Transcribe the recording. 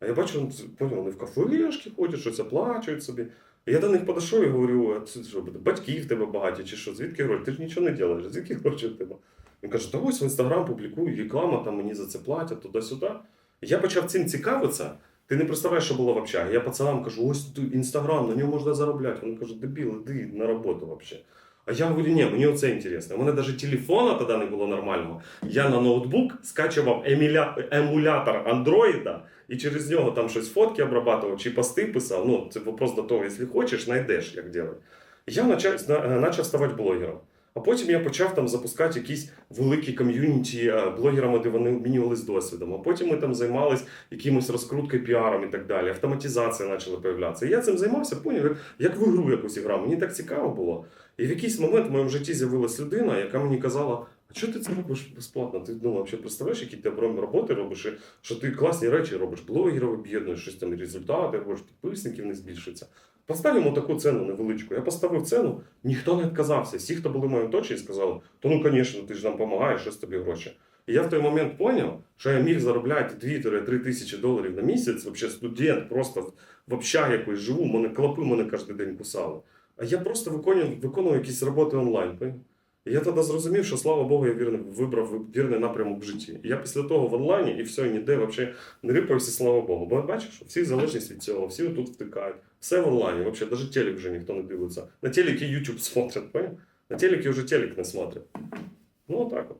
А я бачу, поняв, вони в кафешки ходять, щось оплачують собі. Я до них подійшов і говорю, а це що, батьки в тебе багаті, чи що, звідки гроші? Ти ж нічого не робиш, звідки гроші в тебе? Він каже, та ось в інстаграм публікую, реклама, там мені за це платять, туди-сюди. Я почав цим цікавитися. Ти не представляєш, що було в общагі. Я пацанам кажу, ось інстаграм, на ньому можна заробляти. Вони кажуть, дебіл, іди на роботу взагалі. А я говорю, ні, мені оце інтересно. У мене навіть телефона тоді не було нормального. Я на ноутбук скачував еміля... емулятор андроїда і через нього там щось фотки обрабатував чи пости писав. Ну, це вопрос до того, якщо хочеш, знайдеш, як робити. Я почав, почав ставати блогером. А потім я почав там запускати якісь великі ком'юніті е, блогерами, де вони обмінювалися досвідом. А потім ми там займалися якимось розкруткою, піаром і так далі. Автоматизація почала появлятися. І я цим займався, поняв, як, в ігру якусь грав. Мені так цікаво було. І в якийсь момент в моєму житті з'явилась людина, яка мені казала: а що ти це робиш безплатно? Ти ну, взагалі представляєш, які ти оборонні роботи робиш, і що ти класні речі робиш, блогерів об'єднуєш, щось там результати, робиш, підписників не збільшується. Поставимо таку ціну невеличку. Я поставив ціну, ніхто не відказався. Всі, хто були в моєму оточенні, сказали, то ну, звісно, ти ж нам допомагаєш, що з тобі гроші. І я в той момент зрозумів, що я міг заробляти 2-3 тисячі доларів на місяць, взагалі студент, просто в общагі якось живу, мене клопи мене кожен день кусали. А я просто виконував, виконував якісь роботи онлайн. І я тоді зрозумів, що слава Богу, я вірний, вибрав вірний напрямок в житті. І я після того в онлайні і все, ніде взагалі не рипався, слава Богу. Бо бачиш, всі залежність від цього, всі тут втикають. Все в онлайні, взагалі, навіть телек вже ніхто не дивиться. На телекі YouTube смотрять, поняв? На телекі вже телек не смотрять. Ну, отак от.